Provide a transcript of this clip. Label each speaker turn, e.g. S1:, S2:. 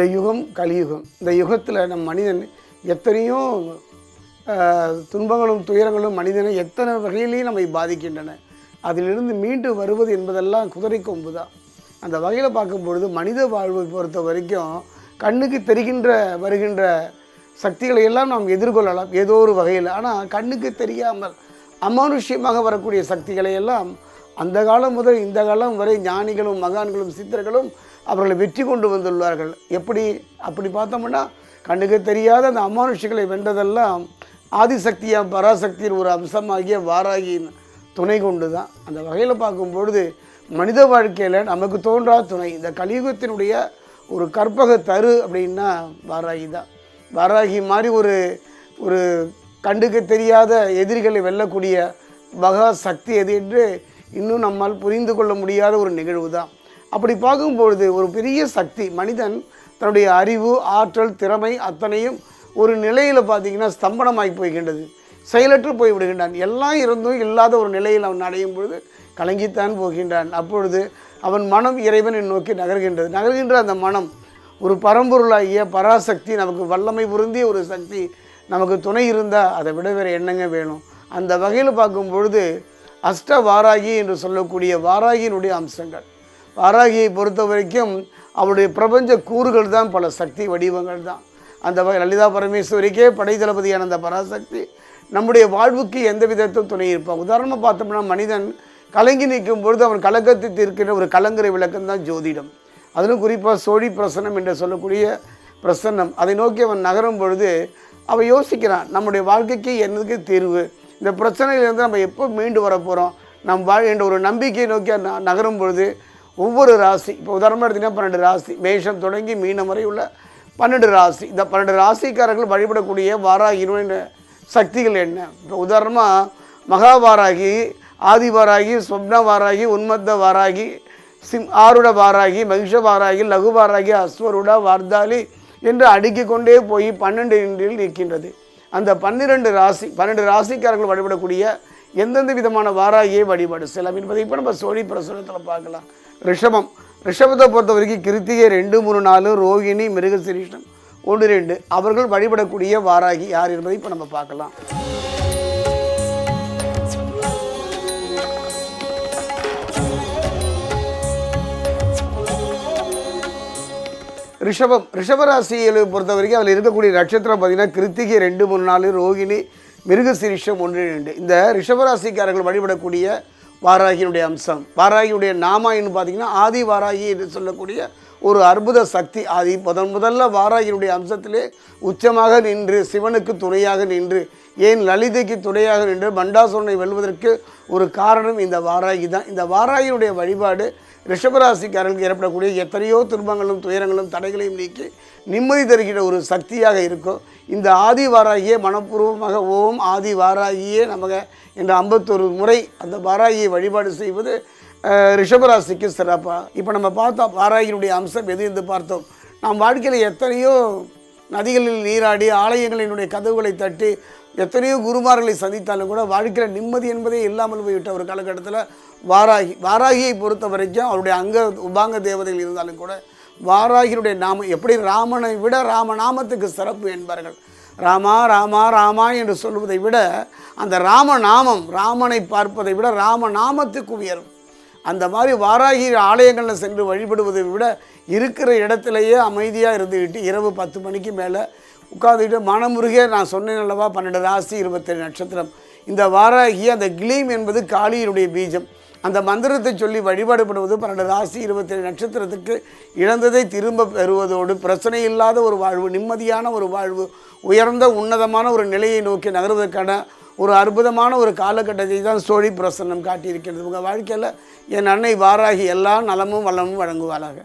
S1: இந்த யுகம் கலியுகம். இந்த யுகத்தில் நம் மனிதன் எத்தனையோ துன்பங்களும் துயரங்களும் மனிதனை எத்தனை வகையிலையும் நம்மை பாதிக்கின்றன. அதிலிருந்து மீண்டு வருவது என்பதெல்லாம் குதிரை கொம்பு தான் அந்த வகையில் பார்க்கும்பொழுது மனித வாழ்வை பொறுத்த வரைக்கும் கண்ணுக்கு தெரிகின்ற வருகின்ற சக்திகளை எல்லாம் நாம் எதிர்கொள்ளலாம் ஏதோ ஒரு வகையில். ஆனால் கண்ணுக்கு தெரியாமல் அமானுஷ்யமாக வரக்கூடிய சக்திகளை எல்லாம் அந்த காலம் முதல் இந்த காலம் வரை ஞானிகளும் மகான்களும் சித்தர்களும் அவர்களை வெற்றி கொண்டு வந்துள்ளார்கள். எப்படி? அப்படி பார்த்தோம்னா கண்ணுக்கு தெரியாத அந்த அமானுஷிகளை வென்றதெல்லாம் ஆதிசக்தியாக பராசக்தியின் ஒரு அம்சமாகிய வாராகியின் துணை கொண்டு தான் அந்த வகையில் பார்க்கும்பொழுது மனித வாழ்க்கையில் நமக்கு தோன்றா துணை. இந்த கலியுகத்தினுடைய ஒரு கற்பக தரு அப்படின்னா வாராகி தான் வாராகி மாதிரி ஒரு ஒரு கண்டுக்கு தெரியாத எதிரிகளை வெல்லக்கூடிய மகா சக்தி எது என்று இன்னும் நம்மால் புரிந்து கொள்ள முடியாத ஒரு நிகழ்வு தான் அப்படி பார்க்கும்பொழுது ஒரு பெரிய சக்தி மனிதன் தன்னுடைய அறிவு ஆற்றல் திறமை அத்தனையும் ஒரு நிலையில் பார்த்தீங்கன்னா ஸ்தம்பனமாகி போய்கின்றது. செயலற்று போய் விடுகின்றான். எல்லாம் இருந்தும் இல்லாத ஒரு நிலையில் அவன் அடையும் பொழுது கலங்கித்தான் போகின்றான். அப்பொழுது அவன் மனம் இறைவனை நோக்கி நகர்கின்றது. நகர்கின்ற அந்த மனம் ஒரு பரம்பொருளாகிய பராசக்தி நமக்கு வல்லமை பொருந்திய ஒரு சக்தி நமக்கு துணை இருந்தால் அதை விட வேறு என்னங்க வேணும்? அந்த வகையில் பார்க்கும் பொழுது அஷ்ட வாராகி என்று சொல்லக்கூடிய வாராகியினுடைய அம்சங்கள். வாராகியை பொறுத்த வரைக்கும் அவருடைய பிரபஞ்ச கூறுகள் தான் பல சக்தி வடிவங்கள் தான். அந்த வகை லலிதா பரமேஸ்வரிக்கே படை தளபதியான அந்த பராசக்தி. நம்முடைய வாழ்வுக்கு எந்த விதத்தில் துணை இருப்பான் உதாரணமாக பார்த்தோம்னா மனிதன் கலங்கி நிற்கும் பொழுது அவன் கலக்கத்தை தீர்க்கின்ற ஒரு கலங்கரை விளக்கம் தான் ஜோதிடம். அதிலும் குறிப்பாக சோழி பிரசன்னம் என்று சொல்லக்கூடிய பிரசன்னம். அதை நோக்கி அவன் நகரும் பொழுது அவன் யோசிக்கிறான் நம்முடைய வாழ்க்கைக்கு என்னதுக்கு தீர்வு? இந்த பிரச்சனையிலேருந்து நம்ம எப்போ மீண்டு வர போகிறோம் நம் வாழ் என்ற ஒரு நம்பிக்கையை நோக்கி நகரும் பொழுது ஒவ்வொரு ராசி இப்போ உதாரணமாக எடுத்திங்கன்னா பன்னெண்டு ராசி மேஷம் தொடங்கி மீனம் வரை உள்ள பன்னெண்டு ராசி. இந்த பன்னெண்டு ராசிக்காரர்கள் வழிபடக்கூடிய வாராகினுடைய சக்திகள் என்ன? இப்போ உதாரணமாக மகாவாராகி ஆதிவாராகி ஸ்வப்ன வாராகி உன்மத்த வாராகி சிம் ஆருட வாராகி மகிஷ வாராகி லகு வாராகி அஸ்வருட வார்தாலி என்று அடுக்கிக் கொண்டே போய் பன்னெண்டு இன்றில் நிற்கின்றது. அந்த பன்னிரெண்டு ராசி பன்னெண்டு ராசிக்காரர்கள் வழிபடக்கூடிய எந்தெந்த விதமான வாராகியை வழிபாடு செல்லம் என்பதை இப்போ நம்ம சோழி பிரசுரத்தில் பார்க்கலாம். ரிஷபம். ரிஷபத்தை பொறுத்த வரைக்கும் கிருத்திகை ரெண்டு மூணு நாலு ரோகிணி மிருகசிரீஷ்டம் ஒன்று ரெண்டு. அவர்கள் வழிபடக்கூடிய வாராகி யார் என்பதை இப்போ நம்ம பார்க்கலாம். ரிஷபம். ரிஷபராசியை பொறுத்த வரைக்கும் அதில் இருக்கக்கூடிய நட்சத்திரம் பார்த்தீங்கன்னா கிருத்திகை ரெண்டு மூணு நாலு ரோகிணி மிருகசிரிஷம் ஒன்று ரெண்டு இந்த ரிஷபராசிக்காரர்கள் வழிபடக்கூடிய வாராகியினுடைய அம்சம். வாராகியுடைய நாமாயின்னு பார்த்தீங்கன்னா ஆதி வாராகி என்று சொல்லக்கூடிய ஒரு அற்புத சக்தி. ஆதி முதன் முதல்ல வாராகியினுடைய அம்சத்திலே உச்சமாக நின்று சிவனுக்கு துணையாக நின்று ஏன் லலிதைக்கு துணையாக நின்று பண்டாசுரனை வெல்வதற்கு ஒரு காரணம் இந்த வாராகி தான். இந்த வாராகியினுடைய வழிபாடு ரிஷபராசிக்காரர்களுக்கு ஏற்படக்கூடிய எத்தனையோ துன்பங்களும் துயரங்களும் தடைகளையும் நீக்கி நிம்மதி தருகிற ஒரு சக்தியாக இருக்கும். இந்த ஆதி வாராகியே மனப்பூர்வமாக ஓம் ஆதி வாராகியே நமக என்ற ஐம்பத்தொரு முறை அந்த வாராகியை வழிபாடு செய்வது ரிஷபராசிக்கு சிறப்பாக இப்போ நம்ம பார்த்தோம் வாராகியினுடைய அம்சம் எது என்று பார்த்தோம். நாம் வாழ்க்கையில் எத்தனையோ நதிகளில் நீராடி ஆலயங்களினுடைய கதவுகளை தட்டி எத்தனையோ குருமார்களை சந்தித்தாலும் கூட வாழ்க்கையில் நிம்மதி என்பதே இல்லாமல் போய்விட்ட ஒரு காலகட்டத்தில் வாராகி வாராகியை பொறுத்த வரைக்கும் அவருடைய அங்க உபாங்க தேவதைகள் இருந்தாலும் கூட வாராகியுடைய நாமம் எப்படி ராமனை விட ராமநாமத்துக்கு சிறப்பு என்பார்கள். ராமா ராமா ராமா என்று சொல்வதை விட அந்த ராமநாமம் ராமனை பார்ப்பதை விட ராமநாமத்துக்கு உயரும். அந்த மாதிரி வாராகி ஆலயங்களில் சென்று வழிபடுவதை விட இருக்கிற இடத்துலையே அமைதியாக இருந்துக்கிட்டு இரவு பத்து மணிக்கு மேலே உட்காந்துக்கிட்டு மனமுருகே நான் சொன்னேன் அல்லவா? பன்னெண்டு ராசி இருபத்தேழு நட்சத்திரம். இந்த வாராகி அந்த கிளீம் என்பது காளியினுடைய பீஜம். அந்த மந்திரத்தை சொல்லி வழிபாடுபடுவது பன்னெண்டு ராசி இருபத்தேழு நட்சத்திரத்துக்கு இழந்ததை திரும்ப பெறுவதோடு பிரச்சனை இல்லாத ஒரு வாழ்வு நிம்மதியான ஒரு வாழ்வு உயர்ந்த உன்னதமான ஒரு நிலையை நோக்கி நகர்வதற்கான ஒரு அற்புதமான ஒரு காலகட்டத்தை தான் சோழி பிரசன்னம் காட்டியிருக்கிறது. உங்கள் வாழ்க்கையில் என் அன்னை வாராகி எல்லா நலமும் வளமும் வழங்குவாளாக.